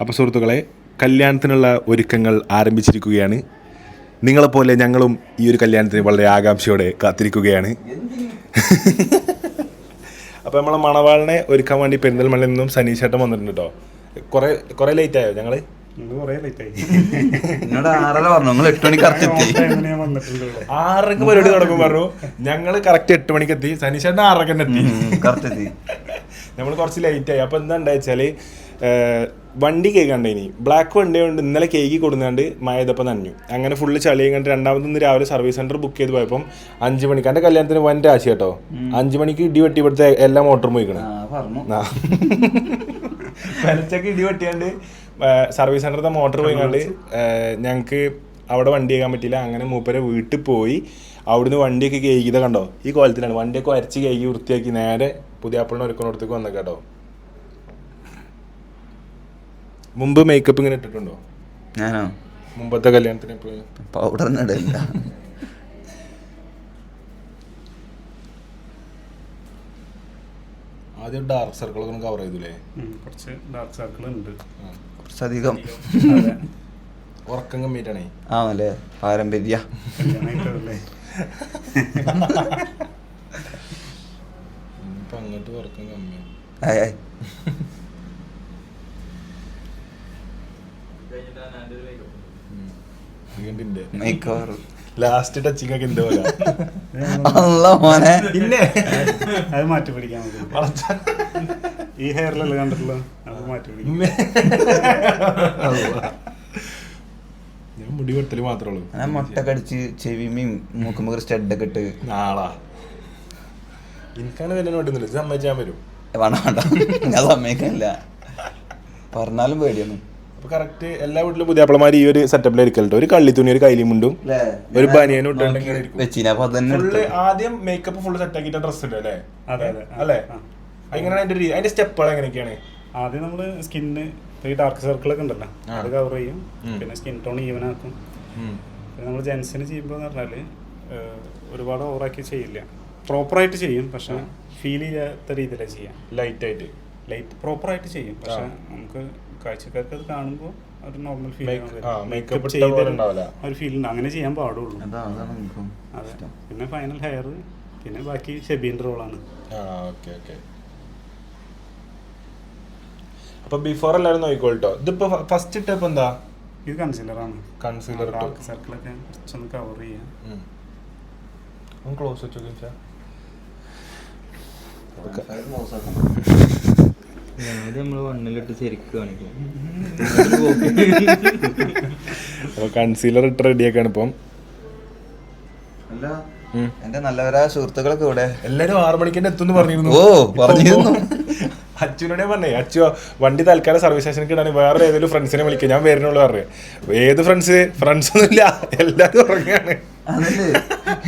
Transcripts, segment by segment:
അപ്പോൾ സുഹൃത്തുക്കളെ കല്യാണത്തിനുള്ള ഒരുക്കങ്ങൾ ആരംഭിച്ചിരിക്കുകയാണ്. നിങ്ങളെപ്പോലെ ഞങ്ങളും ഈ ഒരു കല്യാണത്തിന് വളരെ ആകാംക്ഷയോടെ കാത്തിരിക്കുകയാണ്. അപ്പോൾ നമ്മളെ മണവാളിനെ ഒരുക്കാൻ വേണ്ടി പെരിന്തൽമണ്ണയിൽ നിന്നും സനീഷേട്ടൻ വന്നിട്ടുണ്ട് കേട്ടോ കുറേ കുറേ ലേറ്റ് ആയോ ഞങ്ങൾ ആറരക്ക് പരിപാടി തുടങ്ങും പറഞ്ഞു. ഞങ്ങൾ കറക്റ്റ് എട്ട് മണിക്ക് എത്തി. സനീഷേട്ടൻ ആറരക്ക് തന്നെ എത്തി. നമ്മൾ കുറച്ച് ലേറ്റ് ആയി. അപ്പൊ എന്താ ഉണ്ടാച്ചാൽ വണ്ടി കേൾക്കണ്ടേനി ബ്ലാക്ക് വണ്ടി കൊണ്ട് ഇന്നലെ കേക്ക് കൊടുക്കാണ്ട് മഴയതപ്പം നനഞ്ഞു. അങ്ങനെ ഫുള്ള് ചളിയും കണ്ട് രണ്ടാമതൊന്ന് രാവിലെ സർവീസ് സെന്റർ ബുക്ക് ചെയ്ത് പോയപ്പം അഞ്ച് മണിക്ക് എന്റെ കല്യാണത്തിന് വൻ രാശി കേട്ടോ. അഞ്ച് മണിക്ക് ഇടി വെട്ടി ഇവിടുത്തെ എല്ലാ മോട്ടറും പോയിക്കണം. പെലച്ചക്ക് ഇടി വെട്ടിയാണ്ട് സർവീസ് സെന്ററിന്റെ മോട്ടർ പോയിക്കാണ്ട് ഞങ്ങൾക്ക് അവിടെ വണ്ടി കേൾക്കാൻ പറ്റിയില്ല. അങ്ങനെ മൂപ്പരെ വീട്ടിൽ പോയി. അവിടുന്ന് വണ്ടിയൊക്കെ കേൾക്കിയത് കണ്ടോ? ഈ കോലത്തിലാണ്. വണ്ടിയൊക്കെ അരച്ച് കേൾക്കി വൃത്തിയാക്കി നേരെ പുതിയ ആപ്പിളിനെ ഒരുക്കണോടത്തേക്ക് വന്നേക്കാം കേട്ടോ മുമ്പ് മേക്കപ്പ് ഇങ്ങനെ ഇട്ടിട്ടുണ്ടോ? ഞാനോ? മുമ്പത്തെ കല്യാണത്തിന് എപ്പോഴും പൗഡർ ഇടില്ല ആദ്യം ഡാർക്ക് സർക്കിളൊക്കെ ഒന്ന് കവർ ചെയ്തില്ലേ കുറച്ച് ഡാർക്ക് സർക്കിൾ ഉണ്ട്. കുറച്ചധികം. അതെ. ഉറക്കം കമ്മിയിട്ടാണേ. ആണല്ലേ പാരമ്പര്യ? ഇപ്പൊ അങ്ങോട്ട് ഉറക്കം കമ്മിയാണ്. ആയ് ആയ് വീണ്ടിന്റെ മേക്ക് ഓവർ ലാസ്റ്റ് ടച്ചിങ് ഒക്കെ എന്തോ അല്ല മോനെ. പിന്നെ? അത് മാറ്റി പിടിക്കാൻ ഈ ഹെയറിലല്ല കണ്ടിട്ടുള്ളൂ? അത് മാറ്റി പിടിക്കും. ഞാൻ മുടി വെട്ടൽ മാത്രമേ ഉള്ളൂ. ഞാൻ മുട്ട കടിച്ച് ചെവിമയും മൂക്കുമ്പോ സ്റ്റഡൊക്കെ ഇട്ട്. നാളാ. എനിക്കാണ് വരാൻ വേണ്ടുന്നില്ല സമ്മതിച്ചാൻ വരും. വേണ്ട വേണ്ട. ഞാൻ സമ്മതിക്കാനില്ല പറഞ്ഞാലും പേടിയാണ്. അപ്പൊ കറക്റ്റ് എല്ലാ വീട്ടിലും പുതിയ അപ്പളമാർ ഈ ഒരു സെറ്റപ്പിൽ കേട്ടോ ഒരു കള്ളി തുണി ഒരു കൈലിമുണ്ടും ഒരു ബനിയനും ഇട്ടുണ്ടെങ്കിൽ ആദ്യം മേക്കപ്പ് ഫുള്ള് സെറ്റ് ആക്കിയിട്ട് ഡ്രസ് ഉണ്ട് അല്ലേ? അതെ, അതെ. അല്ലേ. എങ്ങനെയാണ് അതിന്റെ രീതി? അതിന്റെ സ്റ്റെപ്പുകൾ എങ്ങനെയൊക്കെയാണ്? ആദ്യം നമ്മൾ സ്കിന്ന് ഈ ഡാർക്ക് സർക്കിളൊക്കെ ഉണ്ടല്ലോ. അത് കവർ ചെയ്യും. പിന്നെ സ്കിൻ ടോൺ ഈവൻ ആക്കും. പിന്നെ നമ്മൾ ജെൻസിന് ചെയ്യുമ്പോൾ എന്ന് പറഞ്ഞാൽ ഒരുപാട് ഓവറാക്കി ചെയ്യില്ല. പ്രോപ്പറായിട്ട് ചെയ്യും പക്ഷെ ഫീൽ ചെയ്യാത്ത രീതിയിലാണ് ചെയ്യാം. ലൈറ്റ് ആയിട്ട്. ലൈറ്റ് പ്രോപ്പറായിട്ട് ചെയ്യും. പക്ഷെ നമുക്ക് കാഴ്ചക്കാർക്ക് അത് കാണുമ്പോൾ ഒരു നോർമൽ ഫീൽ മേക്കപ്പ്. ഒരു ഫീൽ ഉണ്ട് അങ്ങനെ ചെയ്യാൻ പാടുള്ളൂ. അതാ. പിന്നെ ഫൈനൽ ഹെയർ പിന്നെ ബാക്കി ഷെബീന്റെ റോളാണ്. അപ്പൊ ബിഫോർ എല്ലാവരും നോക്കിക്കോട്ടോ ഇതിപ്പോ ഫസ്റ്റ് സ്റ്റെപ്പ് എന്താ? ഇത് കൺസീലർ ആണ്. കൺസീലർ ഡാർക്ക് സർക്കിൾ ഒക്കെ കുറച്ചൊന്ന് കവർ ചെയ്യാം. ക്ലോസ് വെച്ചോ ആദ്യം നമ്മൾ വണ്ണിലിട്ട് ശരിക്കും കാണിക്കും. കൺസീലർ ഇട്ട് റെഡിയാക്കാണ് ഇപ്പം. അല്ല. എന്റെ നല്ലവരായ സുഹൃത്തുക്കളൊക്കെ ഇവിടെ. എല്ലാരും ആറു മണിക്ക് തന്നെ എത്തുന്നു പറഞ്ഞിരുന്നു. ഓ, പറഞ്ഞിരുന്നു. അച്ഛനോടെ പറഞ്ഞേ അച്ഛോ വണ്ടി തൽക്കാലം സർവീസ് സ്റ്റേഷനിൽ ഇടാൻ വേറെ ഏതെങ്കിലും ഫ്രണ്ട്സിനെ വിളിക്കുക ഞാൻ വരുന്നുള്ളൂ പറഞ്ഞു. ഏത് ഫ്രണ്ട്സ് ഫ്രണ്ട്സ് ഒന്നുമില്ല എല്ലാരും ഉറങ്ങാണ്. അതല്ലേ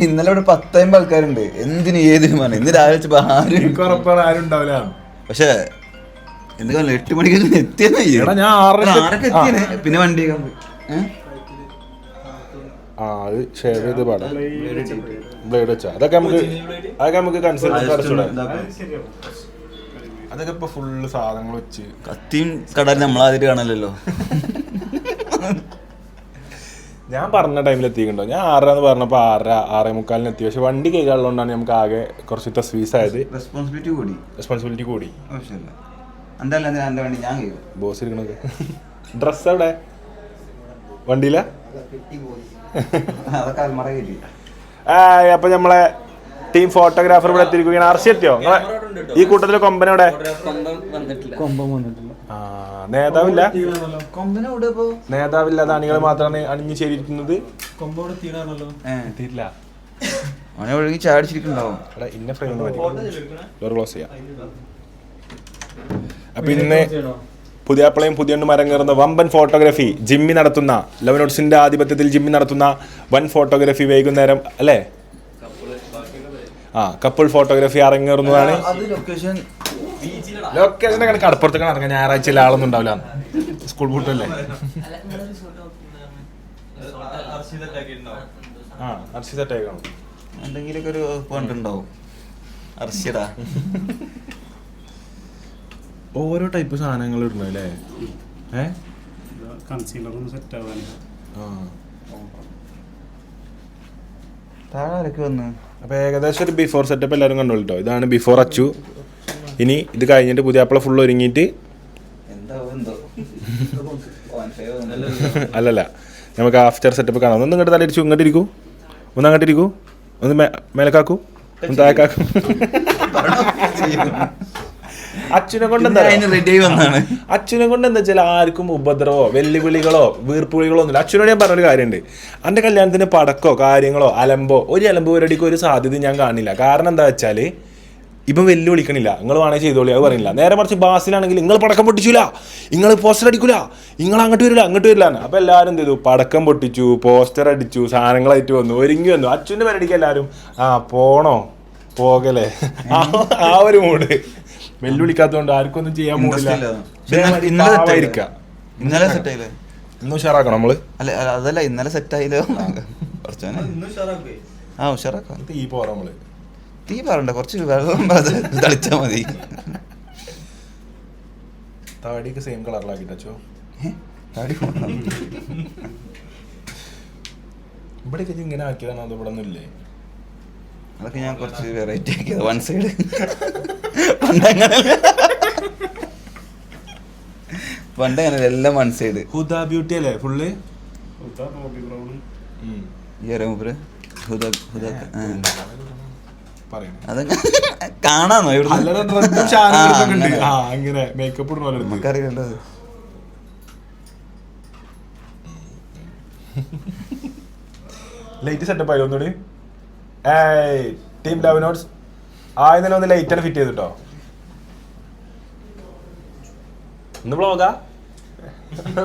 ഇന്നലെ ഇവിടെ പത്തമ്പത് ആൾക്കാരുണ്ട്. എന്തിനു ഏതിനും പറഞ്ഞു? ഇന്ന് രാവിലെ ആരും ഉറപ്പാണ് ആരും ഉണ്ടാവില്ല. പക്ഷേ എന്ത് കാര്യം എട്ട് മണിക്ക് എത്തിയെന്ന്. ഞാൻ ആറരക്ക് എത്തിയേ പിന്നെ വണ്ടി? ആ അത് ഷെയർ ചെയ്ത് പാടാം. ബ്ലേഡ് വെച്ചാ. അതൊക്കെ നമുക്ക് അതൊക്കെ നമുക്ക് കൺസിഡർ അതൊക്കെ ഇപ്പൊ ഫുള്ള് സാധനങ്ങൾ വെച്ച്. കത്തിയും കടലും നമ്മളാദ്യമായിട്ട് കാണലല്ലോ ഞാൻ പറഞ്ഞ ടൈമിൽ എത്തിയിട്ടുണ്ടോ? ഞാൻ ആറരാന്ന് പറഞ്ഞപ്പോ ആറര ആറ് മുക്കാലിന് എത്തി. പക്ഷെ വണ്ടി കൈകാളുകൊണ്ടാണ് നമുക്ക് ആകെ കുറച്ച് തസ്വീസ് ആയത് റെസ്പോൺസിബിലിറ്റി കൂടി. റെസ്പോൺസിബിലിറ്റി കൂടി. ആവശ്യമില്ല എന്തായാലും എന്തിനാ എന്റെ വണ്ടി ഞാൻ കഴിയും ബോസ് ഇരിക്കണത് ഡ്രസ് എവിടെ? വണ്ടിയില? അതൊക്കെ അൽമറ അപ്പൊ നമ്മളെ ടീം ഫോട്ടോഗ്രാഫർ ഇവിടെ എത്തിയിരിക്കുകയാണ്. അർഷി എത്തിയോ? നിങ്ങളെ ഈ കൂട്ടത്തിലെ നേതാവില്ല? കൊമ്പന ഇവിടെ ഇപ്പോ? നേതാവില്ലാതെ അണികൾ മാത്രമാണ് അണിഞ്ഞു ചേരിയിരിക്കുന്നത്. എത്തിയിട്ടില്ല. അവനെ ഒഴുകി ചാടിച്ചിരിക്കുന്നുണ്ടാവും. എടാ ഇന്ന ഫ്രെയിം ക്ലോസ് ചെയ്യാം. അപ്പൊ ഇന്ന് പുതിയ മരം കയറുന്ന വമ്പൻ ഫോട്ടോഗ്രാഫി ജിമ്മി നടത്തുന്ന ലവനോട്സിന്റെ ആധിപത്യത്തിൽ ജിമ്മി നടത്തുന്ന വൻ ഫോട്ടോഗ്രാഫി വൈകുന്നേരം അല്ലേ? ആ കപ്പിൾ ഫോട്ടോഗ്രാഫി അരങ്ങേറുന്നതാണ്. ലൊക്കേഷൻ കണക്ക് ഇറങ്ങാൻ ഞായറാഴ്ച ആളൊന്നും ഉണ്ടാവില്ല. സ്കൂൾ പൂട്ടല്ലേ? ആ എന്തെങ്കിലുമൊക്കെ ഒരു കണ്ടിട്ടുണ്ടാവും അർശ്യടാ ഓരോ ടൈപ്പ് സാധനങ്ങൾ ഇടണം അല്ലേ? ഏ? കൺസീലർ ഒന്ന് സെറ്റ് ആവാൻ ആ. താഴെ വരക്ക് വന്ന്? അപ്പോൾ ഏകദേശം ഒരു ബിഫോർ സെറ്റപ്പ് എല്ലാവരും കണ്ടു കേട്ടോ ഇതാണ് ബിഫോർ അച്ചു. ഇനി ഇത് കഴിഞ്ഞിട്ട് പുതിയ അപ്പള ഫുൾ ഒരുങ്ങിയിട്ട് അല്ലല്ല. നമുക്ക് ആഫ്റ്റർ സെറ്റപ്പ് കാണാം. ഒന്ന് ഇങ്ങോട്ട് തലയിടിച്ചു. ഇങ്ങോട്ട് ഇരിക്കൂ. ഒന്ന് അങ്ങോട്ട് ഇരിക്കൂ. ഒന്ന് മേലക്കാക്കൂ. ഒന്ന് താഴേക്കാക്കൂ. അച്ഛനെ കൊണ്ട് എന്താ അച്ഛനെ കൊണ്ട് എന്താ വെച്ചാൽ ആർക്കും ഉപദ്രവോ വെല്ലുവിളികളോ വീർപ്പുവിളികളോ ഒന്നുമില്ല. അച്ഛനോട് ഞാൻ പറഞ്ഞൊരു കാര്യമുണ്ട്. എന്റെ കല്യാണത്തിന് പടക്കോ കാര്യങ്ങളോ അലമ്പോ ഒരു അലമ്പ് പരിപാടിക്കോ ഒരു സാധ്യത ഞാൻ കാണില്ല. കാരണം എന്താ വെച്ചാൽ ഇപ്പം വെല്ലുവിളിക്കണില്ല. നിങ്ങൾ വേണമെങ്കിൽ ചെയ്തോളി അത് പറയില്ല നേരെ മറിച്ച് ബാസിലാണെങ്കിൽ നിങ്ങൾ പടക്കം പൊട്ടിച്ചില്ല നിങ്ങൾ പോസ്റ്റർ അടിക്കൂല. നിങ്ങൾ അങ്ങോട്ട് വരില്ല അങ്ങോട്ട് വരില്ല അപ്പോൾ എല്ലാവരും എന്ത് ചെയ്തു? പടക്കം പൊട്ടിച്ചു പോസ്റ്റർ അടിച്ചു സാധനങ്ങളായിട്ട് വന്നു. ഒരുങ്ങി വന്നു. അച്ഛന്റെ പരിപാടിക്ക് എല്ലാവരും ആ പോണോ? പോകലേ ആ ഒരു മൂഡ് വെല്ലുവിളിക്കാത്തതുകൊണ്ട് ആർക്കും ഒന്നും ചെയ്യാൻ മൂടില്ല ഇന്നലെ സെറ്റ് ആയില്ലേ? ഇന്ന് ഉഷാറാക്കണം നമ്മൾ? അല്ല അതല്ല ഇന്നലെ സെറ്റ് ആയില്ലോ? കുറച്ചോനെ. ആ ഉഷാറാക്കാം. തീ പോറ നമ്മൾ. തീ പാറണ്ട? കുറച്ച് വെള്ളം തളിച്ചാ മതി. താടിയൊക്കെ സെയിം കളറിലാക്കിട്ടോ താടി. ഇവിടെയൊക്കെ ഇങ്ങനെ ആക്കിയതാണോ അത് ഇവിടെ ഒന്നും ഇല്ലേ? അതൊക്കെ ഞാൻ കുറച്ച് വെറൈറ്റി ആക്കിയത് വൺ സൈഡ് പണ്ടങ്ങനെ പണ്ടങ്ങനെ എല്ലാം വൺ സൈഡ് ഹുദ ബ്യൂട്ടി അല്ലേ? ഫുള്ള് ആ. കാണാന്നോ ഇവിടെ ആ. ആ മേക്കപ്പ് ഇടുന്ന പോലെ എടുത്ത്. അത്. ലൈറ്റ് സെറ്റപ്പ് ആയി ഒന്നുകൂടി ഏയ് ടീം ലവ് നോട്ട്സ് ആദ്യം തന്നെ ഒന്ന് ലൈറ്റ് ആണ് ഫിറ്റ് ചെയ്തിട്ടോ ഇന്ന് ബ്ലോഗാ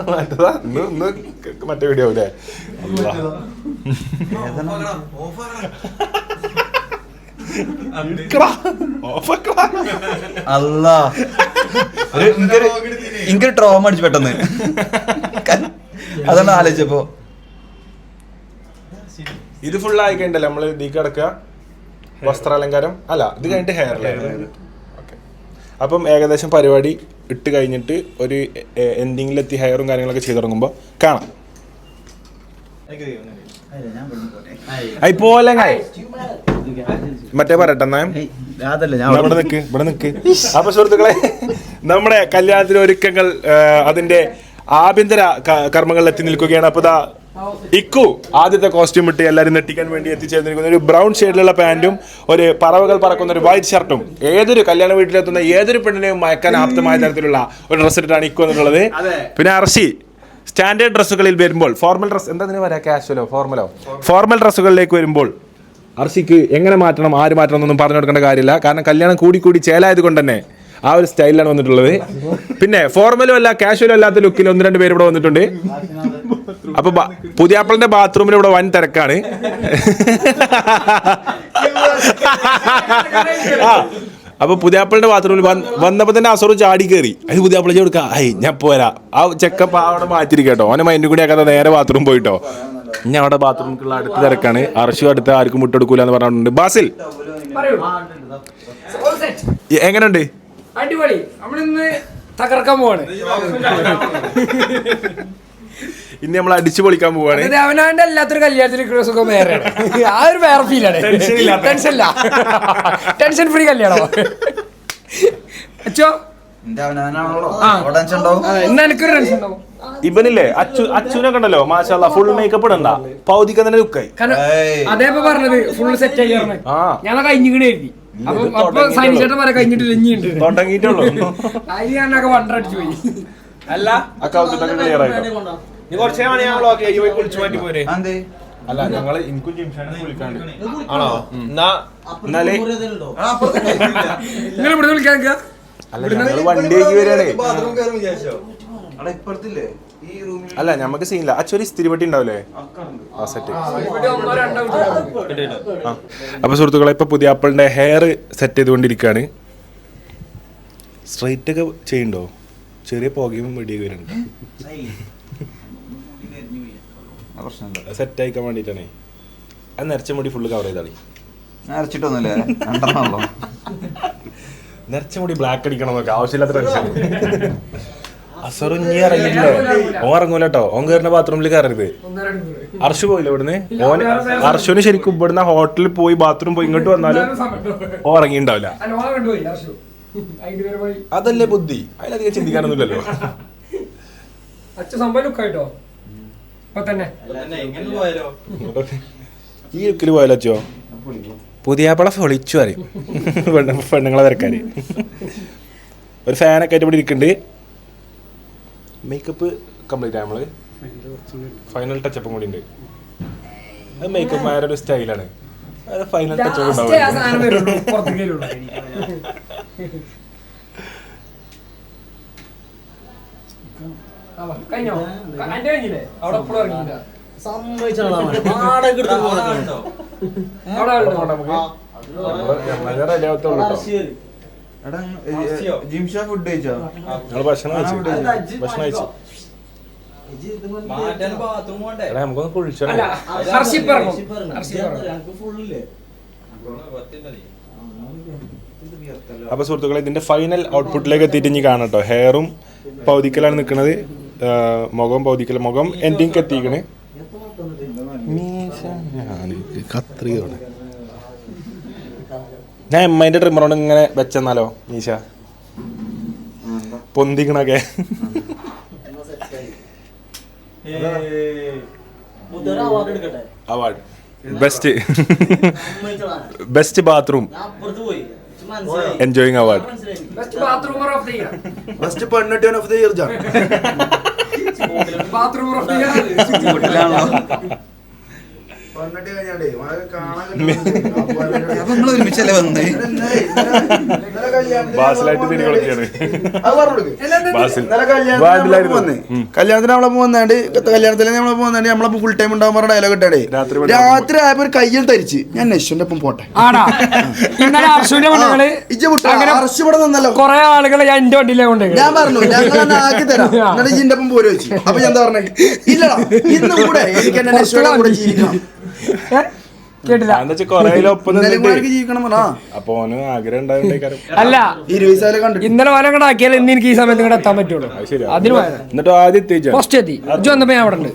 മറ്റേതാ? ഇന്ന് ഇന്ന് മറ്റേ വീഡിയോ അല്ലേ? അല്ലാ എനിക്കൊരു എനിക്കൊരു ട്രോമ അടിച്ചു പെട്ടെന്ന്. അതാണ് ആലോചിച്ചപ്പോ. ഇത് ഫുൾ ആയി കഴിഞ്ഞല്ലേ നമ്മൾ ഇതീ കിടക്കുക? വസ്ത്രാലങ്കാരം. അല്ല ഇത് കഴിഞ്ഞിട്ട് ഹെയർ ഓക്കെ അപ്പം ഏകദേശം പരിപാടി ഇട്ട് കഴിഞ്ഞിട്ട് ഒരു എൻഡിങ്ങിലെത്തി ഹെയറും കാര്യങ്ങളൊക്കെ ചെയ്തു തുടങ്ങുമ്പോൾ കാണാം. പോലെ മറ്റേ പറയട്ടെ ഇവിടെ നിക്ക് ഇവിടെ നിക്ക്. അപ്പൊ സുഹൃത്തുക്കളെ നമ്മുടെ കല്യാണത്തിന് ഒരുക്കങ്ങൾ അതിന്റെ ആഭ്യന്തര കർമ്മങ്ങളിൽ എത്തി നിൽക്കുകയാണ്. അപ്പൊ ദാ ഇക്കു ആദ്യത്തെ കോസ്റ്റ്യൂം ഇട്ട് എല്ലാവരും നെട്ടിക്കാൻ വേണ്ടി എത്തിച്ചേർന്നിരിക്കുന്ന ഒരു ബ്രൗൺ ഷെയ്ഡിലുള്ള പാന്റും ഒരു പറവകൾ പറക്കുന്ന ഒരു വൈറ്റ് ഷർട്ടും ഏതൊരു കല്യാണ വീട്ടിലെത്തുന്ന ഏതൊരു പെണ്ണിനെയും മയക്കാൻ ആപ്തമായ തരത്തിലുള്ള ഒരു ഡ്രസ്സ് ഇട്ടാണ് ഇക്കു എന്നുള്ളത്. പിന്നെ അർഷി സ്റ്റാൻഡേർഡ് ഡ്രസ്സുകളിൽ വരുമ്പോൾ ഫോർമൽ ഡ്രസ് എന്താ വരാ പറയാ കാഷ്വലോ ഫോർമലോ ഫോർമൽ ഡ്രസ്സുകളിലേക്ക് വരുമ്പോൾ അർഷിക്ക് എങ്ങനെ മാറ്റണം ആര് മാറ്റണം എന്നൊന്നും പറഞ്ഞു കൊടുക്കേണ്ട കാര്യമില്ല. കാരണം കല്യാണം കൂടി കൂടി ചേലായത് കൊണ്ട് തന്നെ ആ ഒരു സ്റ്റൈലിലാണ് വന്നിട്ടുള്ളത്. പിന്നെ ഫോർമലും അല്ല കാഷ്വലും അല്ലാത്ത ലുക്കിൽ ഒന്ന് രണ്ട് പേര് ഇവിടെ വന്നിട്ടുണ്ട്. അപ്പൊ പുതിയാപ്പിളിന്റെ പുതിയ ആപ്പിളിന്റെ ബാത്റൂമിൽ ഇവിടെ വൻ തിരക്കാണ്. അപ്പൊ പുതിയ ആപ്പിളിന്റെ ബാത്റൂമിൽ വന്നപ്പോ തന്നെ അസുറു ചാടി കയറി അത് പുതിയ ആപ്പിളെ കൊടുക്ക ഐ ഞാൻ പോരാ. ആ ചെക്കപ്പ് അവിടെ മാറ്റിരിക്കട്ടോ അവനെ മൈൻഡ് കൂടി ആക്കാതെ നേരെ ബാത്റൂം പോയിട്ടോ. ഞാൻ അവിടെ ബാത്റൂമിലുള്ള അടുത്ത തിരക്കാണ്. അർഷു അടുത്ത് ആർക്കും മുട്ടെടുക്കൂല എന്ന് പറഞ്ഞിട്ടുണ്ട്. ബാസിൽ. എങ്ങനെയുണ്ട് അടിപൊളി. നമ്മളിന്ന് തകർക്കാൻ പോവാണ്. ഇനി നമ്മൾ അടിച്ചു പൊളിക്കാൻ പോവാണ്. അവനവന്റെ എല്ലാത്തൊരു കല്യാണത്തിന് സുഖം വേറെ ആ ഒരു വേറെ ഫീലാണ് ടെൻഷൻ ഇല്ല. ടെൻഷൻ ഫ്രീ കല്യാണം? ഉണ്ടാവും. ഇവനില്ലേ അച്ചു അച്ചുനെ കണ്ടല്ലോ മാഷാല്ല ഫുൾ മേക്കപ്പ് ഇടണ്ട. പൗതിക്ക് തന്നെ ലുക്കായി. അതേപ്പോ പറഞ്ഞത് ഫുൾ സെറ്റ് ആയി ഞാൻ കഴിഞ്ഞിങ്ങനെ എഴുതി. അപ്പൊ സൈനി ചേട്ടൻ വരെ കഴിഞ്ഞിട്ട് ലഞ്ഞിണ്ട് തുടങ്ങിയിട്ടുള്ളൂ അതിന് ഞാനൊക്കെ വണ്ടടിച്ചു പോയി. അല്ല അക്കൗണ്ട് ക്ലിയർ ആയിട്ടോ? കുറച്ച് ഞാൻ ബ്ലോക്ക് ചെയ്യും കുളിച്ചു മാറ്റി പോരെ. അല്ല ഞങ്ങൾ എനിക്കും ജിംഷാനും വിളിക്കാണ്ട്. ആണോ? എന്നാ എന്നാലേ നിങ്ങൾ ഇവിടെ വിളിക്കാൻ അല്ല ഞങ്ങൾ വണ്ടിയേക്ക് വരികയാണേ. അവിടെ ഇപ്പുറത്തില്ലേ? ഈ റൂമിൽ അല്ല നമുക്ക് സീനില്ല അച്ഛൻ ഇസ്തിരി പെട്ടി ഉണ്ടാവില്ലേ? ആ സെറ്റ് അപ്പൊ സുഹൃത്തുക്കളെ ഇപ്പൊ പുതിയ ആപ്പിളിന്റെ ഹെയർ സെറ്റ് ചെയ്തുകൊണ്ടിരിക്കുകയാണ് സ്ട്രൈറ്റ് ഒക്കെ ചെയ്യണ്ടോ ചെറിയ പുകയും വെടിയൊക്കെ വരുന്നുണ്ട്? സെറ്റ് ആയിക്കാൻ വേണ്ടിട്ടാണേ അത് നിറച്ച മുടി ഫുള്ള് കവർ ചെയ്താളി. ഞാൻ അരച്ചിട്ടൊന്നുമില്ലേ രണ്ടെണ്ണമല്ലോ നിറച്ച മുടി ബ്ലാക്ക് അടിക്കണം എന്നൊക്കെ ആവശ്യമില്ലാത്ത ടെൻഷൻ. അസറു ഇനി ഇറങ്ങില്ലേ ഓൻ ഇറങ്ങൂല കേട്ടോ ഓൻ കയറുന്ന ബാത്റൂമിൽ കയറരുത്. അർഷു പോയില്ല ഇവിടുന്ന്? ഓൻ അർഷുവിന് ശരിക്കും ഇവിടുന്ന് ഹോട്ടലിൽ പോയി ബാത്റൂം പോയി ഇങ്ങോട്ട് വന്നാലും ഓ ഇറങ്ങിണ്ടാവില്ല അതല്ലേ ബുദ്ധി? അതിലധികം ചിന്തിക്കാനൊന്നുമില്ലല്ലോ. അച്ഛൻ സംഭവം ലുക്കായിട്ടോ? ഇപ്പൊ തന്നെ ഈ ലുക്കിൽ പോയാലോ അച്ചോ പുതിയാപ്പള പൊളിച്ചു അറിയും പെണ്ണ് പെണ്ണുങ്ങളെ തിരക്കാര്. ഒരു ഫാനൊക്കെ ആയിട്ട് ഇവിടെ ഇരിക്കുന്നുണ്ട് മേക്കപ്പ് കംപ്ലീറ്റ് നമ്മൾ? ഫൈനൽ ടച്ചപ്പും കൂടി ഉണ്ട്. അത് മേക്കപ്പ് മാരുടെ ഒരു സ്റ്റൈലാണ് അത് ഫൈനൽ ടച്ചപ്പ് ഉണ്ടാവും കഴിഞ്ഞോ? കഴിഞ്ഞില്ലേ? അവിടെ എപ്പോഴും ഇറങ്ങിയില്ല. ജിംഷ ഫുഡ് കഴിച്ചോ? ഭക്ഷണം ഭക്ഷണം നമുക്കൊന്ന് കുഴിച്ചോ അപ്പൊ സുഹൃത്തുക്കളെ ഇതിന്റെ ഫൈനൽ ഔട്ട്പുട്ടിലേക്ക് എത്തിയിട്ട് ഇനി കാണട്ടോ ഹെയറും പൗതിക്കലാണ് നിൽക്കുന്നത് മുഖം പൗതിക്കൽ മുഖം എൻഡിങ് എത്തിക്കണ് കത്രികയാണ് ഞാൻ എമ്മൈന്റെ ഐന്റെ ട്രിമ്മറോട് ഇങ്ങനെ വെച്ചെന്നാലോ മീശ? പൊന്തിക്കണൊക്കെ. Award best best bathroom enjoying award best bathroomer of the year first പെണ്ണിട്ടൻ of the year ജാ ബാത്റൂമർ ഓഫ് ദി ഇയർ പെണ്ണിട്ട് കഴിഞ്ഞാടേ കാണാൻ അപ്പൊ ഒരുമിച്ചല്ലേ വന്നേ? ബാസിലായിട്ട് തിരി കളിക്കാണ് ബാസിൽ. കല്യാണത്തിന് നമ്മളെ വന്നാണ്ട് കല്യാണത്തിന് നമ്മളെ പോന്നാണ്ട് നമ്മളെ ഫുൾ ടൈം ഉണ്ടാകുമ്പോൾ പറഞ്ഞ ഡയലോഗ് ഇട്ടാടേ രാത്രി രാത്രി ആയപ്പോ ഒരു കയ്യിൽ തരിച്ച്. ഞാൻ നെശ്വന്റെ ഒപ്പം പോട്ടെ. ഇന്നലെ അർഷുവിന്റെ അങ്ങനെ അറസ്റ്റ് ഇവിടെ നിന്നല്ലോ. കൊറേ ആളുകളെ ഞാൻ എന്റെ വണ്ടിയിലെ കൊണ്ട് ഞാൻ പറഞ്ഞു അന്ന് ആക്കി തരാം. എന്നിട്ട് ഇജിന്റെ ഒപ്പം പോരും വെച്ചു. അപ്പൊ ഞാൻ എന്താ പറഞ്ഞേ? ഇല്ലടാ ഇന്നും കൂടെ എനിക്ക് എന്നെ നെശ്വന്റെ കൂടെ ജീവിക്കണം. ഇന്നലെ ഓന് അല്ല ഇന്നലെ കൂടെ ആക്കിയാൽ ഇന്ന് എനിക്ക് ഈ സമയത്ത് ഇങ്ങോട്ട് എത്താൻ പറ്റുള്ളൂ. അതിന് പോസ്റ്റ് എത്തി. ഇജ്ജ് വന്നപ്പോ ഞാൻ അവിടെ ഉണ്ട്.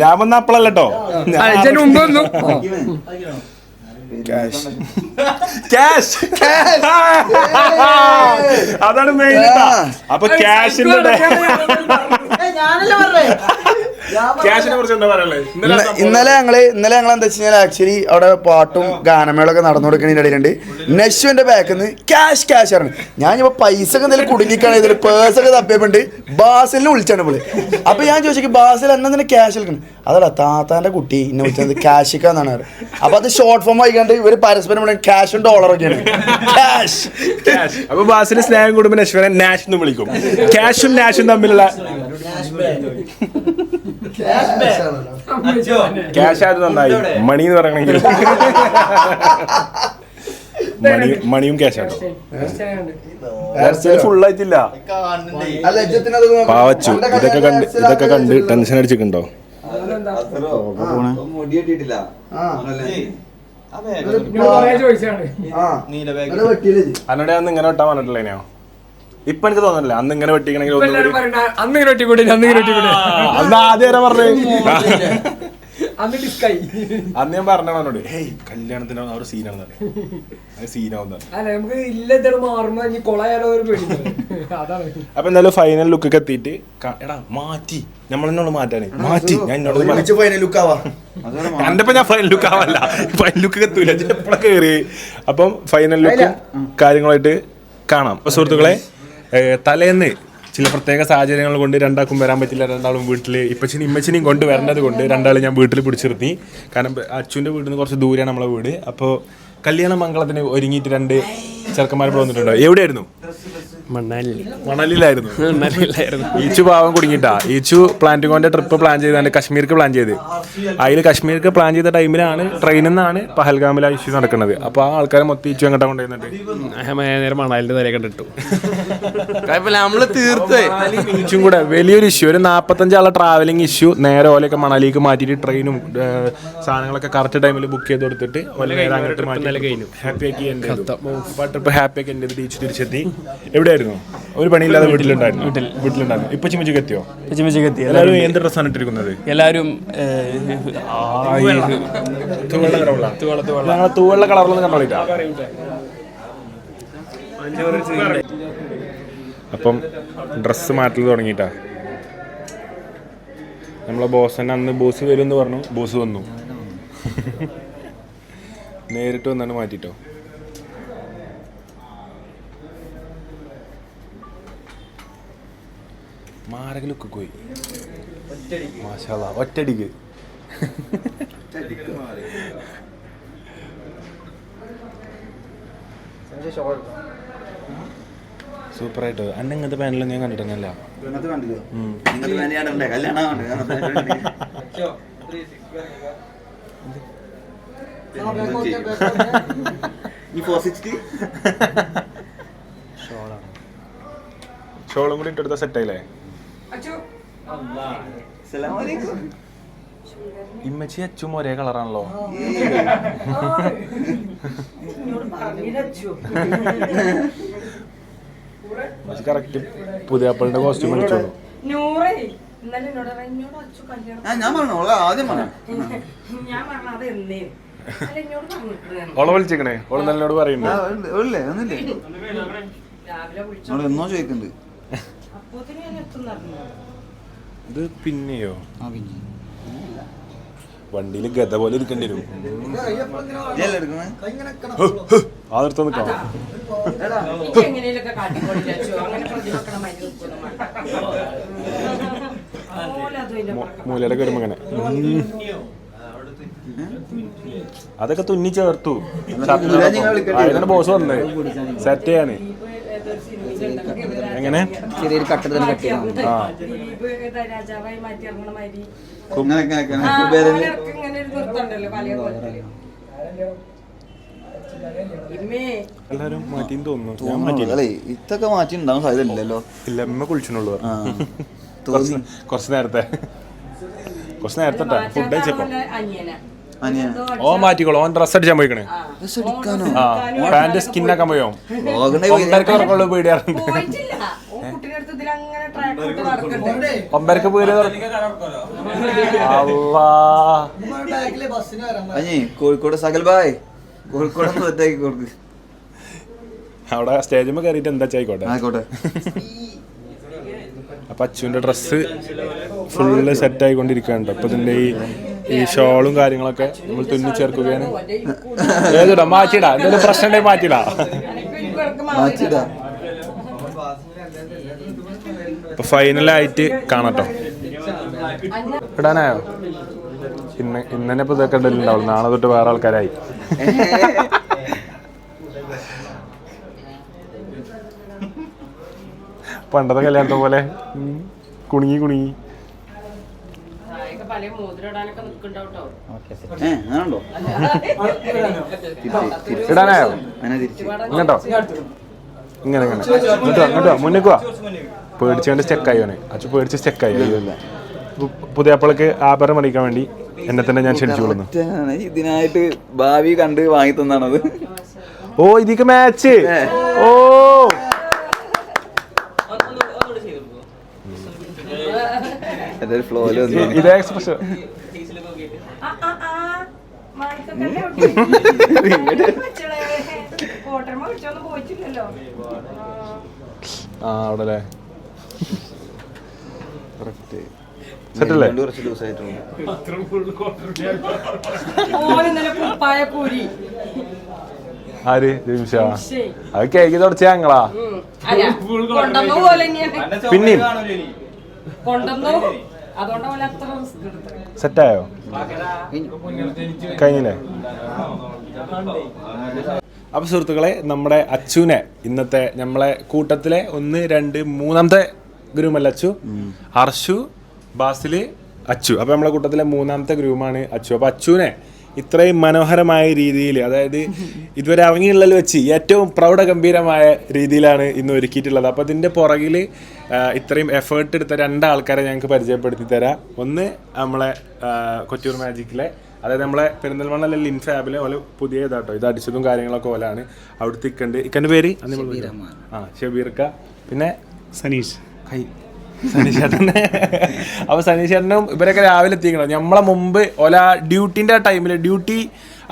ഞാൻ വന്ന അപ്പളല്ലോ ആ, ഇജ്ജിന് മുമ്പ് വന്നു. ക്യാഷ് അതാണ് മെയിൻ അപ്പൊ ക്യാഷിന്റെ ക്യാഷിനെ കുറിച്ച് എന്താ പറയാനുള്ളത് ഇന്നലെ ഇന്നലെ ഞങ്ങൾ ഇന്നലെ ഞങ്ങൾ എന്താ വെച്ചാൽ ആക്ച്വലി അവിടെ പാട്ടും ഗാനമേളൊക്കെ നടന്നു കൊടുക്കുന്നതിന്റെ ഇടയിലുണ്ട്. നെഷുവിന്റെ ബാക്കിൽ നിന്ന് ക്യാഷ് ക്യാഷ് ആണ് ഞാൻ ഇപ്പൊ പൈസ ഒക്കെ എന്തെങ്കിലും കുടുങ്ങിക്കാണ് ഇതിൽ പേഴ്സ് ഒക്കെ തപ്പിയപ്പോണ്ട്. ബാസിലിന് വിളിച്ചാണ് ഇവൾ. അപ്പൊ ഞാൻ ചോദിച്ചു ബാസിൽ എന്നാ തന്നെ ക്യാഷ് എടുക്കണം? അതല്ല താത്താന്റെ കുട്ടി എന്നെ വിളിച്ചത് ക്യാഷ് എന്നാണ് അപ്പൊ അത് ഷോർട്ട് ഫോം ആയിക്കാണ്ട് ഇവർ പരസ്പരം ക്യാഷും ഡോളറൊക്കെയാണ് ക്യാഷ് ക്യാഷ് അപ്പൊ ബാസിൽ സ്നേഹം കൂടുമ്പോ നശ്വനെ നാഷ് എന്ന് വിളിക്കും. ക്യാഷും നാഷും തമ്മിലുള്ള ക്യാഷ് ആയത് നന്നായി. മണി എന്ന് പറയണെങ്കിൽ മണി മണിയും ക്യാഷ് ആട്ടോ. നോക്കണം. പാവച്ചു. ഇതൊക്കെ കണ്ട് ഇതൊക്കെ കണ്ട് ടെൻഷൻ അടിച്ചിട്ടുണ്ടോ? മുടി കെട്ടിയിട്ടില്ല ആ. ചോദിച്ചാണ്. ആ. ഇന്നലെ വെട്ടിയില്ലേ ഇജ്ജ്? അന്നോട് അന്ന് ഇങ്ങനെ വെട്ടാൻ പറഞ്ഞിട്ടില്ലേനോ ഇപ്പൊ എനിക്ക് തോന്നുന്നില്ല. അന്ന് ഇങ്ങനെ വെട്ടിക്കണമെങ്കിൽ അന്ന് ഇങ്ങനെ അന്ന് ഇങ്ങനെ അന്ന് ആദ്യം പറഞ്ഞേ? അന്ന് ഡിസ്കായി അന്ന് ഞാൻ പറഞ്ഞോ അവനോട് ഹേയ് കല്യാണത്തിന് ആ ഒരു അതാണ്. അപ്പൊ എന്തായാലും ഫൈനൽ ലുക്കൊക്കെ എത്തിയിട്ട് ക- എടാ മാറ്റി. നമ്മൾ എന്നോട് മാറ്റാനേ. മാറ്റി. ഞാൻ എന്നോട് ഫൈനൽ ലുക്ക് ആവാ. എന്റെ ഞാൻ ഫൈനൽ ലുക്ക് ആവല്ല. ഫൈനൽ ലുക്ക് എത്തൂല. എപ്പോഴൊക്കെ കയറി അപ്പം ഫൈനൽ ലുക്കും കാര്യങ്ങളായിട്ട് കാണാം. സുഹൃത്തുക്കളെ തലേന്ന് ചില പ്രത്യേക സാഹചര്യങ്ങൾ കൊണ്ട് രണ്ടാൾക്കും വരാൻ പറ്റില്ല രണ്ടാളും വീട്ടിൽ ഇപ്പച്ചനും ഇമ്മച്ചിനെയും കൊണ്ട് വരേണ്ടത് കൊണ്ട് രണ്ടാളും ഞാൻ വീട്ടിൽ പിടിച്ചിരുത്തി. കാരണം അച്ഛന്റെ വീട്ടിൽ നിന്ന് കുറച്ച് ദൂരെയാണ് നമ്മളെ വീട്. അപ്പോൾ കല്യാണ മംഗളത്തിന് ഒരുങ്ങിയിട്ട് രണ്ട് ചെറുക്കന്മാർ വന്നിട്ടുണ്ടോ? എവിടെയായിരുന്നു? മണ്ണാലി മണലിലായിരുന്നു. മണലിലായിരുന്നു. ഈച്ചു പാവം കുടുങ്ങിട്ടാ. ഈച്ചു പ്ലാന്റുകോന്റെ ട്രിപ്പ് പ്ലാൻ ചെയ്താണ് കശ്മീർക്ക് പ്ലാൻ ചെയ്ത് അതിൽ കശ്മീർക്ക് പ്ലാൻ ചെയ്ത ടൈമിലാണ് ട്രെയിനിൽ നിന്നാണ് പഹൽഗാമിൽ ആ ഇഷ്യൂ നടക്കുന്നത്. അപ്പൊ ആ ആൾക്കാരെ മൊത്തം ഈച്ചു എങ്ങോട്ടാ കൊണ്ടുവന്നിട്ട് നേരെ മണാലിന്റെ തലയെ കണ്ടിട്ടു നമ്മൾ തീർത്ത്. ഈച്ചും കൂടെ. വലിയൊരു ഇഷ്യൂ ഒരു നാൽപ്പത്തഞ്ചാളെ ട്രാവലിംഗ് ഇഷ്യൂ നേരെ ഓലൊക്കെ മണാലിക്ക് മാറ്റിയിട്ട് ട്രെയിനും സാധനങ്ങളൊക്കെ കറക്റ്റ് ടൈമിൽ ബുക്ക് ചെയ്ത് കൊടുത്തിട്ട് ഓല നേരെ അങ്ങോട്ട് മാറ്റി. ഹാപ്പി ആക്കി എന്റെ ട്രിപ്പ് ഹാപ്പി ആക്കി എന്റെ തിരിച്ചു തിരിച്ചെത്തി എവിടെയായിരുന്നു? വീട്ടിലായിരുന്നു ഒരു പണിയില്ലാതെ വീട്ടിലുണ്ടായിരുന്നു. വീട്ടിലുണ്ടായിരുന്നു. ഇപ്പൊ ചിമ്മച്ചിക്ക് എത്തിയോ? പശ്ചിമച്ചക്ക് എത്തി. എല്ലാവരും എന്ത് ഡ്രസ്സാണ് ഇട്ടിരിക്കുന്നത്? എല്ലാവരും തൂവെള്ള കളറുള്ള. ഞങ്ങളെ തൂവെള്ള കളറിലൊന്നും കണ്ടോളില്ല അപ്പം ഡ്രസ്സ് മാറ്റൽ തുടങ്ങിയിട്ടാ. നമ്മളെ ബോസ് തന്നെ അന്ന് ബോസ് വരും എന്ന് പറഞ്ഞു. ബോസ് വന്നു. നേരിട്ട് വന്നാണ് മാറ്റിട്ടോ. മാരക ലുക്ക് പോയി. മാഷാ ഒറ്റടിക്ക് സൂപ്പറായിട്ട്. അന്നെ ഇങ്ങനത്തെ പാനലൊന്നും ഞാൻ സിക്സ്റ്റി ഷോളും കൂടി ഇട്ടെടുത്ത സെറ്റായില്ലേ ഇമ്മച്ചി അച്ചും ഒരേ കളറാണല്ലോ. ഇമ്മച്ചി കറക്റ്റ് പുതിയ ആപ്പിളിന്റെ കോസ്റ്റ്യൂം അടിച്ചു നൂറേ. ഇന്നലെ എന്നോട് പറഞ്ഞു, എന്നോട് അച്ചു കല്യാണം. ആ ഞാൻ പറഞ്ഞു? ഓളെ ആദ്യം പറഞ്ഞു. ഞാൻ പറഞ്ഞ അത് എന്നേ. ഓളെ വിളിച്ചേക്കണേ. ഓൾ നല്ലോട് പറയുന്നുണ്ട് എന്നോ ചോദിക്കുന്നുണ്ട് ഇത് പിന്നെയോ? ആ പിന്നെ. വണ്ടിയിൽ ഗത പോലെ ഇരിക്കേണ്ടി വരും. ആദ്യത്തെ നിൽക്കാം. മൂലയുടെ അച്ചു അങ്ങനെ അതൊക്കെ തുന്നി ചേർത്തു. ബോസ് വന്നത് സെറ്റ് ചെയ്യാന് എങ്ങനെ ചെറിയൊരു കട്ടർ തന്നെ കട്ട് ചെയ്യണം ആ. രാജാവായി മാറ്റി ഇറങ്ങണ മാതിരി. ഇങ്ങനെ ഒരു നിർത്തണ്ടല്ലോ പല കോലത്തിൽ ഇമ്മേ. എല്ലാരും മാറ്റിന്ന് തോന്നുന്നു. ഞാൻ മാറ്റിയില്ല. അല്ലേ ഇതൊക്കെ മാറ്റി ഉണ്ടാവാൻ സാധ്യത ഇല്ലല്ലോ ഇല്ല അമ്മ കുളിച്ചിട്ടുള്ളൂ. ആ കുറച്ച് തോന്നി. കുറച്ച് നേരത്തെ. കുറച്ച് നേരത്തെ ഫുഡ് കഴിച്ചപ്പോ. അനിയന. ഓ മാറ്റിക്കോളൂ. ഓൻ ഡ്രസ് അടിച്ചാൻ പോയിക്കണേ. പാന്റ് പോയോ? ഒമ്പരക്ക് പേടിയാറുണ്ട്. ഒമ്പരക്ക് പേര് കോഴിക്കോട് സകൽ ബായ്. കോഴിക്കോട് ഒന്ന് സെറ്റാക്കി കൊടുക്ക്. അവിടെ സ്റ്റേജിൽ കയറിയിട്ട് എന്താ ആയിക്കോട്ടെ. ആയിക്കോട്ടെ. അപ്പൊ അച്ചുവിന്റെ ഡ്രസ്സ് ഫുള്ള് സെറ്റ് ആയിക്കൊണ്ടിരിക്കുകയാണ്. അപ്പൊ ഇതിന്റെ ഈ ഈ ഷോളും കാര്യങ്ങളൊക്കെ നമ്മൾ തുന്നി ചേർക്കുകയാണ്. ഏതിടാ മാറ്റിടാ എന്തെങ്കിലും പ്രശ്നം ഉണ്ടെങ്കിൽ മാറ്റിടാ മാറ്റിടാ അപ്പൊ ഫൈനലായിട്ട് കാണട്ടോ. ഇടാനായോ? ഇന്ന് ഇന്നെ ഇപ്പൊ ഇതൊക്കെ നാളെ തൊട്ട് വേറെ ആൾക്കാരായി. പണ്ടത്തെ കല്യാണത്തെ പോലെ. കുണുങ്ങി കുണുങ്ങി. തിരിച്ച് ഇടാനായോ അങ്ങനെ തിരിച്ച്. ഇങ്ങോട്ടോ? ഇങ്ങനെ ഇങ്ങനെ. ഇങ്ങോട്ടോ ഇങ്ങോട്ടോ മുന്നേക്ക് വാ. പേടിച്ചുകൊണ്ട് സ്റ്റെക്കായി അവന്. അച്ഛൻ പേടിച്ച് സ്റ്റെക്കായി പുതിയ അപ്പോഴേക്ക് ആഭരണം അറിയിക്കാൻ വേണ്ടി എന്നെ തന്നെ ഞാൻ ക്ഷണിച്ചു കൊള്ളുന്നു. ഇതിനായിട്ട് ഭാവി കണ്ട് വാങ്ങി തന്നാണത്. ഓ ഇതിക്ക് മാച്ച് ഓ. അതൊരു ഫ്ലോയിലൊന്നും വന്നു ഇതേ എക്സ്പ്രഷൻ ആ അവിടെ അല്ലേ സെറ്റല്ലേ? കുറച്ച് ആര്. അത് കേക്ക് തുടച്ച ഞങ്ങളാ. പിന്നെയും കൊണ്ടുവന്നു? സെറ്റായോ? കഴിഞ്ഞില്ലേ? അപ്പൊ സുഹൃത്തുക്കളെ നമ്മുടെ അച്ചുവിനെ ഇന്നത്തെ നമ്മളെ കൂട്ടത്തിലെ ഒന്ന് രണ്ട് മൂന്നാമത്തെ ഗ്രൂമല്ല അച്ചു? അർഷു ബാസിൽ അച്ചു. അപ്പൊ നമ്മളെ കൂട്ടത്തിലെ മൂന്നാമത്തെ ഗ്രൂമാണ് അച്ചു. അപ്പൊ അച്ചുവിനെ ഇത്രയും മനോഹരമായ രീതിയിൽ അതായത് ഇതുവരെ ഇറങ്ങിയുള്ളതിൽ വെച്ച് ഏറ്റവും പ്രൗഢഗംഭീരമായ രീതിയിലാണ് ഇന്ന് ഒരുക്കിയിട്ടുള്ളത്. അപ്പോൾ ഇതിന്റെ പുറകിൽ ഇത്രയും എഫേർട്ട് എടുത്ത രണ്ടാൾക്കാരെ ഞങ്ങൾക്ക് പരിചയപ്പെടുത്തി തരാം. ഒന്ന് നമ്മളെ കൊച്ചൂർ കൊറ്റൂർ മാജിക്കിലെ അതായത് നമ്മളെ പെരിന്തൽമണ്ണ ലിൻഫാബിലെ ഓല പുതിയ ഇതാട്ടോ ഇത് അടിച്ചതും കാര്യങ്ങളൊക്കെ ഓലാണ് അവിടുത്തെ ഇക്കണ്ട്. ഇക്കന്റെ പേര്? ആ ഷബീർക്ക പിന്നെ സനീഷ്. കൈ സനീഷ് അപ്പോൾ അപ്പൊ സനീഷേട്ടനും ഇവരൊക്കെ രാവിലെ എത്തിക്കണം. നമ്മളെ മുമ്പ് ഓല ഡ്യൂട്ടിന്റെ ആ ടൈമിൽ ഡ്യൂട്ടി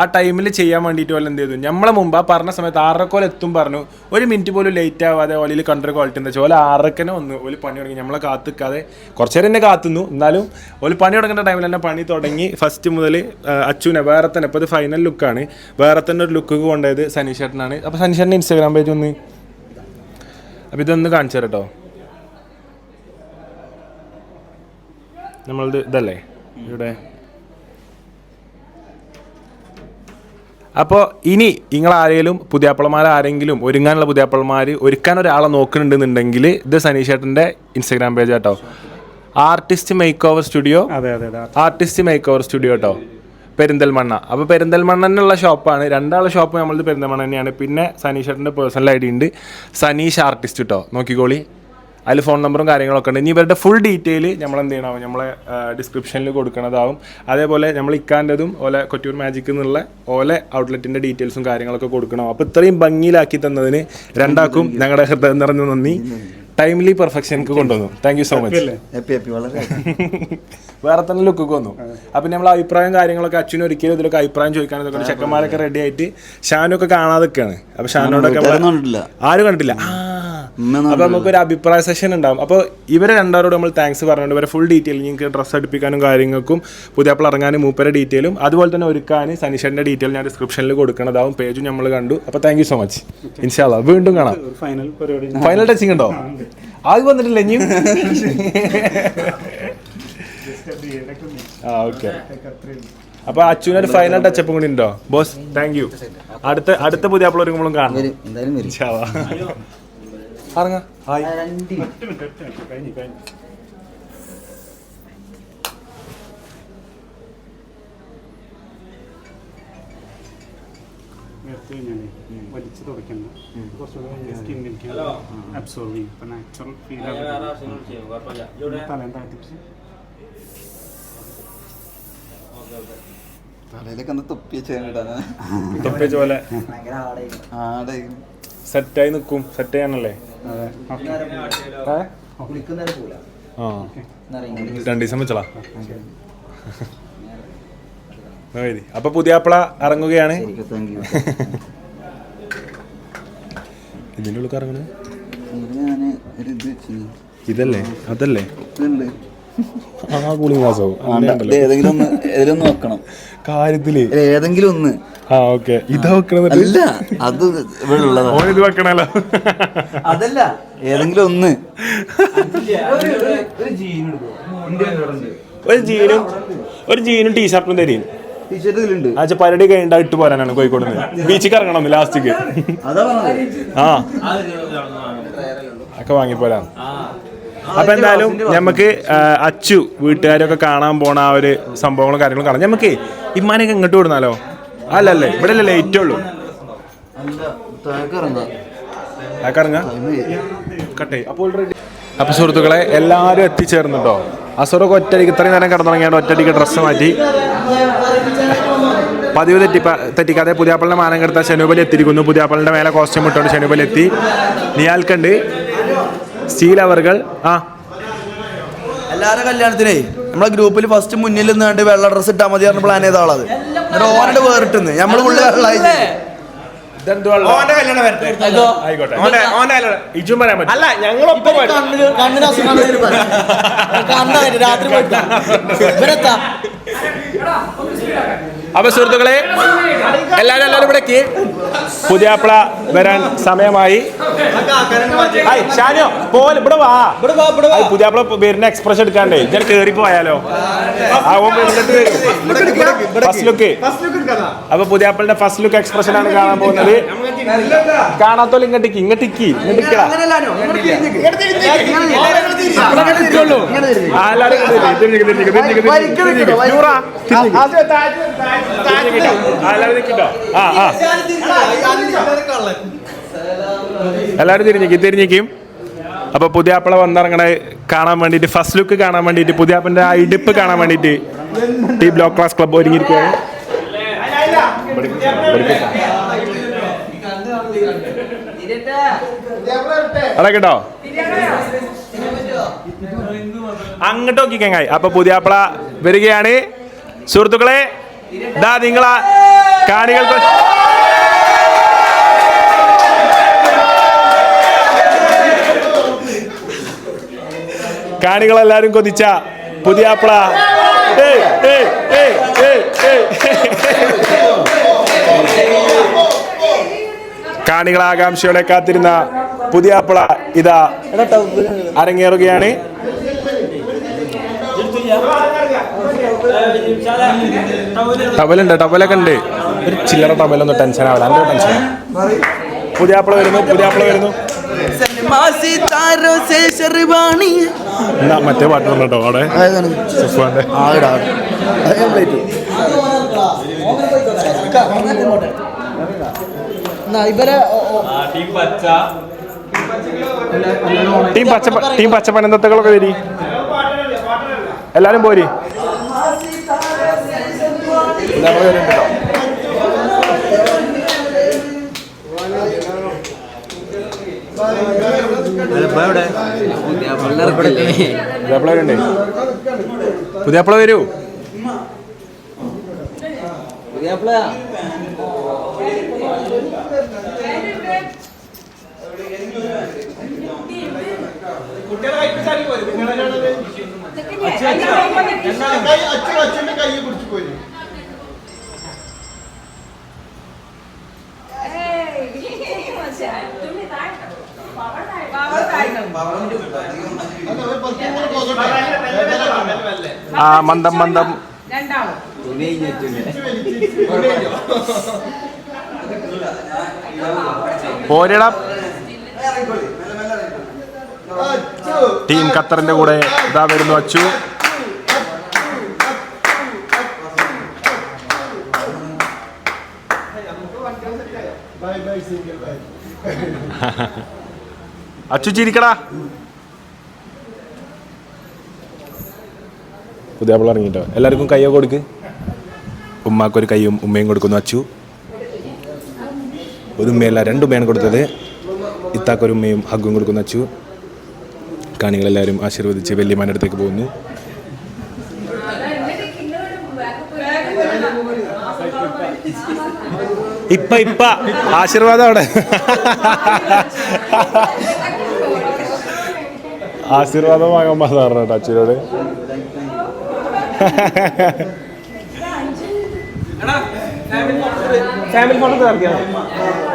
ആ ടൈമിൽ ചെയ്യാൻ വേണ്ടിയിട്ട് ഓല എന്ത് ചെയ്തു? നമ്മളെ മുമ്പ് ആ പറഞ്ഞ സമയത്ത് ആറരക്കോല എത്തും പറഞ്ഞു. ഒരു മിനിറ്റ് പോലും ലേറ്റ് ആവാതെ ഓലയിൽ കണ്ടൊരു ക്വാളിറ്റി എന്താ വെച്ചാൽ ഓല ആറരക്കനെ വന്നു. ഓൽ പണി തുടങ്ങി. നമ്മളെ കാത്തിക്കാതെ കുറച്ച് നേരം തന്നെ കാത്തുന്നു. എന്നാലും ഓൽ പണി തുടങ്ങേണ്ട ടൈമിൽ തന്നെ പണി തുടങ്ങി ഫസ്റ്റ് മുതൽ അച്ചുവിനെ. വേറെ തന്നെ. ഇപ്പോൾ ഇത് ഫൈനൽ ലുക്കാണ് വേറെ തന്നെ ഒരു ലുക്ക് കൊണ്ടുപോയത് സനീഷ് ചേട്ടനാണ് അപ്പോൾ സനീഷ് ചേട്ടന്റെ ഇൻസ്റ്റാഗ്രാം പേജ് ഒന്ന് അപ്പോൾ ഇതൊന്ന് കാണിച്ചു തരാം കേട്ടോ നമ്മളത് ഇതല്ലേ? ഇവിടെ. അപ്പോൾ ഇനി നിങ്ങൾ ആരെങ്കിലും പുതിയാപ്പിളമാർ ആരെങ്കിലും ഒരുങ്ങാനുള്ള പുതിയാപ്പിളമാർ ഒരുക്കാൻ ഒരാളെ നോക്കുന്നുണ്ടെന്നുണ്ടെങ്കിൽ ഇത് സനീഷ് ചേട്ടന്റെ ഇൻസ്റ്റാഗ്രാം പേജ് കേട്ടോ artist makeover studio artist makeover studio കേട്ടോ പെരിന്തൽമണ്ണ. അപ്പോൾ പെരിന്തൽമണ്ണ പെരിന്തൽമണ്ണനുള്ള ഷോപ്പാണ്. രണ്ടാളെ ഷോപ്പ് നമ്മളത് പെരിന്തൽമണ്ണ തന്നെയാണ്. പിന്നെ സനീഷ് ചേട്ടന്റെ പേഴ്സണൽ ഐ ഡി ഉണ്ട്. സനീഷ് ആർട്ടിസ്റ്റ് കേട്ടോ നോക്കിക്കോളി. അതിൽ ഫോൺ നമ്പറും കാര്യങ്ങളൊക്കെ ഉണ്ട്. ഇനി ഇവരുടെ ഫുൾ ഡീറ്റെയിൽ നമ്മൾ എന്ത് ചെയ്യണമാവും നമ്മളെ ഡിസ്ക്രിപ്ഷനിൽ കൊടുക്കണതാവും. അതേപോലെ നമ്മൾ ഇക്കാന്റെതും ഓലെ കൊറ്റൂർ മാജിക് എന്നുള്ള ഓലെ ഔട്ട്ലെറ്റിന്റെ ഡീറ്റെയിൽസും കാര്യങ്ങളൊക്കെ കൊടുക്കണം. അപ്പോൾ ഇത്രയും ഭംഗിയിലാക്കി തന്നതിന് രണ്ടാക്കും ഞങ്ങളുടെ ഹൃദയം നിറഞ്ഞ നന്ദി. ടൈംലി പെർഫെക്ഷൻക്ക് കൊണ്ടുവന്നു. താങ്ക് യു സോ മച്ച് വേറെ തന്നെ ലുക്ക് വന്നു. അപ്പൊ നമ്മൾ അഭിപ്രായം കാര്യങ്ങളൊക്കെ അച്ഛനും ഒരിക്കലും ഇതിലൊക്കെ അഭിപ്രായം ചോദിക്കാൻ ചെക്കന്മാരൊക്കെ റെഡി ആയിട്ട് ഷാനൊക്കെ കാണാതൊക്കെയാണ് അപ്പൊ ഷാനോടൊക്കെ ആരും കണ്ടിട്ടില്ല. ആ. ഉമ്മയൊന്നും അപ്പൊ നമുക്കൊരു അഭിപ്രായ സെഷൻ ഉണ്ടാവും. അപ്പോൾ ഇവരെ രണ്ടാരോട് നമ്മൾ താങ്ക്സ് പറഞ്ഞുകൊണ്ട് ഇവരെ ഫുൾ ഡീറ്റെയിൽ നിങ്ങൾക്ക് ഡ്രസ്സ് അടുപ്പിക്കാനും കാര്യങ്ങൾക്കും പുതിയ അപ്പോൾ ഇറങ്ങാനും മൂപ്പരെ ഡീറ്റെയിലും അതുപോലെ തന്നെ ഒരുക്കാൻ സനിഷന്റെ ഡീറ്റെയിൽ ഞാൻ ഡിസ്ക്രിപ്ഷനിൽ കൊടുക്കണതാവും. പേജും നമ്മൾ കണ്ടു. അപ്പോൾ താങ്ക് യു സോ മച്ച് ഇൻഷാല്ല വീണ്ടും കാണാം. ഫൈനൽ പരിപാടി ഫൈനൽ ടച്ചിങ് ഉണ്ടോ? ആദ്യം വന്നിട്ടില്ല ഇനിയും? ആ ഓക്കെ. അപ്പൊ അച്ഛനൊരു ഫൈനൽ ടച്ചപ്പ് കൂടി ഉണ്ടോ? ബോസ് താങ്ക് യു അടുത്ത അടുത്ത പുതിയ അപ്പോൾ ഒരുങ്ങുമ്പോഴും കാണാം. എന്തായാലും വരും. ഇൻഷാ അല്ലാ. ഇറങ്ങാ ഹായ്. കഴിഞ്ഞു കഴിഞ്ഞു. നേരത്തെ ഞാൻ വലിച്ചു തുടയ്ക്കണ്ട. കുറച്ചുകൂടെ സ്കിന്നിലേക്ക് അബ്സോർവ് ചെയ്യും. ഇപ്പം നാച്ചുറൽ ഫീൽ തലേം താഴ്ത്തിപ്പിച്ച് തലയിലൊക്കെ ഒന്ന് തൊപ്പിയ പോലെ. സെറ്റായി നിൽക്കും സെറ്റ് ചെയ്യാനല്ലേ? അതെ. ഏ? ആ. രണ്ട് ദിവസം വെച്ചളാ. മതി. അപ്പൊ പുതിയ അപ്പള ഇറങ്ങുകയാണ് ഇതിന്റെ ഉള്ളിൽ ഇറങ്ങണേ ഞാൻ ഒരു ഇത് വെച്ചു. ഇതല്ലേ? അതല്ലേ? ആ കൂളിംഗ് ഗ്ലാസ്സാവും ഏതെങ്കിലും ഒന്ന് ഏതെങ്കിലും വെക്കണം കാര്യത്തിൽ ഇത് ഏതെങ്കിലും ഒന്ന് ആ ഓക്കെ ഇതാ വെക്കണത് അല്ല അത് ഇവിടെ ഉള്ളതാ ഇത് വെക്കണല്ലോ അതല്ല ഏതെങ്കിലും ഒന്ന് ഒരു ജീനും ഒരു ജീനും ടീഷർട്ടും തരും ടീഷർട്ട് ഇതിലുണ്ട് ആ പരിപാടി കഴിഞ്ഞാ ഇട്ട് പോരാനാണ് കോഴിക്കോട് ബീച്ചിൽ ഇറങ്ങണം ലാസ്റ്റിക്ക് ആ ഒക്കെ വാങ്ങിപ്പോരാ അപ്പൊ എന്തായാലും നമുക്ക് അച്ചു വീട്ടുകാരൊക്കെ കാണാൻ പോണ ആ ഒരു സംഭവങ്ങളും കാര്യങ്ങളും കാണാം. നമുക്ക് ഇമ്മാനൊക്കെ ഇങ്ങോട്ട് വിടുന്നാലോ? അല്ലല്ലേ ഇവിടെ അല്ലേ ലേറ്റേ ഉള്ളൂ അപ്പൊ സുഹൃത്തുക്കളെ എല്ലാവരും എത്തിച്ചേർന്നുട്ടോ? അസുറൊക്കെ ഒറ്റടിക്ക് ഇത്രയും നേരം കിടന്നുറങ്ങിയാണ്ട് ഒറ്റടിക്ക് ഡ്രസ്സ് മാറ്റി. പതിവ് തെറ്റി തെറ്റിക്കാതെ പുതിയാപ്പളിന്റെ മാനം കെടുത്ത ശനുബലി എത്തിയിരിക്കുന്നു. പുതിയാപ്പളിന്റെ മേലെ കോസ്റ്റ്യൂം ഇട്ടുകൊണ്ട് ശനുബലി എത്തി. നിയാൽക്കണ്ട്. സ്റ്റീൽ അവർകൾ ആ. എല്ലാവരുടെ കല്യാണത്തിനേ നമ്മളെ ഗ്രൂപ്പിൽ ഫസ്റ്റ് മുന്നിൽ നിന്നുകൊണ്ട് വെള്ള ഡ്രസ് ഇട്ടാൽ മതി പറഞ്ഞ പ്ലാൻ ചെയ്ത ആളത്. എന്നിട്ട് ഓനോട് വേറിട്ടുന്ന്. നമ്മൾ പുള്ളി വെള്ളമായി അല്ല. ഞങ്ങളൊപ്പം. രാത്രി അപ്പൊ സുഹൃത്തുക്കളെ എല്ലാവരും എല്ലാവരും ഇവിടേക്ക്. പുതിയാപ്പിള വരാൻ സമയമായി. ഷാനോ പോൽ ഇവിടെ വാ. പുതിയാപ്പിള വരുന്ന എക്സ്പ്രഷൻ എടുക്കാണ്ടേ ഞാൻ കേറി പോയാലോ ഫസ്റ്റ് ലുക്ക് അപ്പൊ പുതിയാപ്പിളിന്റെ ഫസ്റ്റ് ലുക്ക് എക്സ്പ്രഷൻ ആണ് കാണാൻ പോകുന്നത്. കാണാത്തോലും ഇങ്ങോട്ടേക്ക് ഇങ്ങോട്ടേക്ക് എല്ലാരും തിരിഞ്ഞിക്ക്, തിരിഞ്ഞിക്ക്, അപ്പൊ പുതിയാപ്പിള വന്നിറങ്ങണ കാണാൻ വേണ്ടിട്ട് ഫസ്റ്റ് ലുക്ക് കാണാൻ വേണ്ടിയിട്ട് പുതിയാപ്പിന്റെ ആ ഇടുപ്പ് കാണാൻ വേണ്ടിട്ട് ടി ബ്ലോക്ക് ക്ലാസ് ക്ലബ് ഒരുങ്ങിയിരിക്കുകയാണ് അടക്കട്ടോ അങ്ങോട്ട് നോക്കിക്കങ്ങായി അപ്പൊ പുതിയാപ്പള വരികയാണ്. സുഹൃത്തുക്കളെ ദാ നിങ്ങളാ കാണികൾക്ക് കാണികളെല്ലാരും കൊതിച്ച പുതിയാപ്പള. കാണികളാകാംക്ഷയോടെ കാത്തിരുന്ന പുതിയാപ്പള ഇതാ അരങ്ങേറുകയാണ്. ടവലുണ്ട് ടവലൊക്കെ ഉണ്ട്. ഒരു ചില്ലറ ടവലൊന്നും ടെൻഷൻ ആവില്ല എന്റെ ടെൻഷൻ പുതിയാപ്പിള വരുന്നു പുതിയാപ്പിള വരുന്നു. മറ്റേ പാട്ട് പറഞ്ഞോ അവിടെ? സുഫാന്റെ പ്ലേറ്റ് ടീം പച്ച ടീം പച്ചപ്പനന്തത്തകളൊക്കെ വരി എല്ലാരും പോരി. പുതിയാപ്പിള പുതിയാപ്പിള വരൂ ആ മന്ദം മന്ദം. പോരട. ടീം ഖത്തറിന്റെ കൂടെ ഇതാ വരുന്നു അച്ചു. അച്ചു ചിരിക്കടാ. പുതിയ അപ്പോൾ ഇറങ്ങിട്ടോ? എല്ലാവർക്കും കയ്യോ കൊടുക്ക്. ഉമ്മാക്കൊരു കയ്യും ഉമ്മയും കൊടുക്കുന്നു അച്ചു. ഒരു ഉമ്മയല്ല രണ്ടുമ്മയാണ് കൊടുത്തത്. ഇത്താക്കൊരു ഉമ്മയും ഹഗ്ഗും കൊടുക്കുന്നു അച്ചു. കാണികളെല്ലാവരും ആശീർവദിച്ച് വല്യമാന്റെ അടുത്തേക്ക് പോകുന്നു. ഇപ്പ ഇപ്പ. ആശീർവാദം അവിടെ. ആശീർവാദം വാങ്ങാൻ പറഞ്ഞു കേട്ടോ അച്ഛനോട്.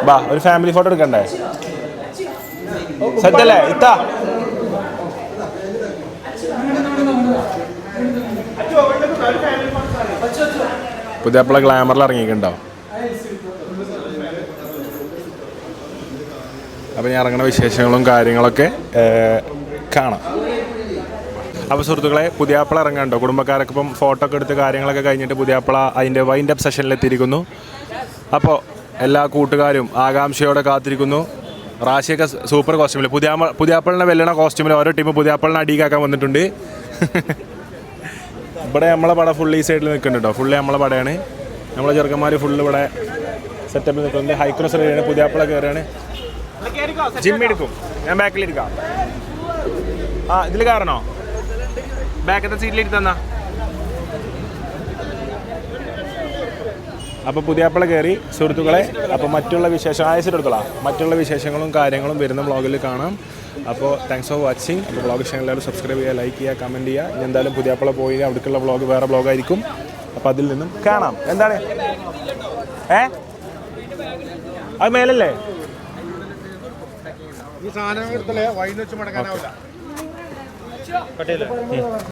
ബാ ഒരു ഫാമിലി ഫോട്ടോ എടുക്കണ്ടേ? സെറ്റല്ലേ? ഇത്താ. പുതിയപ്പള ഗ്ലാമറിൽ ഇറങ്ങിയിട്ടുണ്ടോ അപ്പം ഞാൻ ഇറങ്ങുന്ന വിശേഷങ്ങളും കാര്യങ്ങളൊക്കെ കാണാം. അപ്പോൾ സുഹൃത്തുക്കളെ പുതിയാപ്പിള ഇറങ്ങാണ്ടോ കുടുംബക്കാരൊക്കെ ഇപ്പം ഫോട്ടോ ഒക്കെ എടുത്ത് കാര്യങ്ങളൊക്കെ കഴിഞ്ഞിട്ട് പുതിയാപ്പിള അതിന്റെ വൈൻഡ് അപ്പ് സെഷനിലെത്തിയിരിക്കുന്നു അപ്പോൾ എല്ലാ കൂട്ടുകാരും ആകാംക്ഷയോടെ കാത്തിരിക്കുന്നു. റാശിയൊക്കെ സൂപ്പർ കോസ്റ്റ്യൂമിൽ പുതിയ പുതിയാപ്പിളിനെ വെല്ലണ കോസ്റ്റ്യൂമിൽ ഓരോ ടീം പുതിയാപ്പിളിനെ അടിക്കാക്കാൻ വന്നിട്ടുണ്ട്. ഇവിടെ നമ്മളെ പട ഫുൾ ഈ സൈഡിൽ നിൽക്കുന്നുണ്ട് കേട്ടോ ഫുള്ള് നമ്മളെ പടയാണ്. നമ്മളെ ചെറുക്കന്മാർ ഫുള്ള് ഇവിടെ സെറ്റപ്പിൽ നിൽക്കുന്നുണ്ട്. ഹൈക്രോസ് റെഡിയാണ് പുതിയാപ്പിള കയറുകയാണ് ജിമ്മി എടുക്കും. ഞാൻ ബാക്കിലിരിക്കാം ആ ഇതിൽ കയറണോ? ബാക്കത്തെ സീറ്റിലിരുത്തന്നാ അപ്പോൾ പുതിയാപ്പിള കയറി സുഹൃത്തുക്കളെ അപ്പോൾ മറ്റുള്ള വിശേഷം ആയസിട്ട് എടുത്തോളാം. മറ്റുള്ള വിശേഷങ്ങളും കാര്യങ്ങളും വരുന്ന വ്ളോഗിൽ കാണാം. അപ്പോൾ താങ്ക്സ് ഫോർ വാച്ചിങ് അപ്പോൾ ബ്ലോഗ് ചാനൽ എല്ലാവരും സബ്സ്ക്രൈബ് ചെയ്യുക ലൈക്ക് ചെയ്യുക കമന്റ് ചെയ്യുക. ഇനി എന്തായാലും പുതിയാപ്പള പോയി അവിടേക്കുള്ള ബ്ലോഗ് വേറെ ബ്ലോഗായിരിക്കും അപ്പോൾ അതിൽ നിന്നും കാണാം. എന്താണ്? ഏ? അത് മേലല്ലേ? ഈ സാധനം എടുത്തല്ലേ വൈകുന്നേരം വെച്ച് മടങ്ങാനാവില്ല.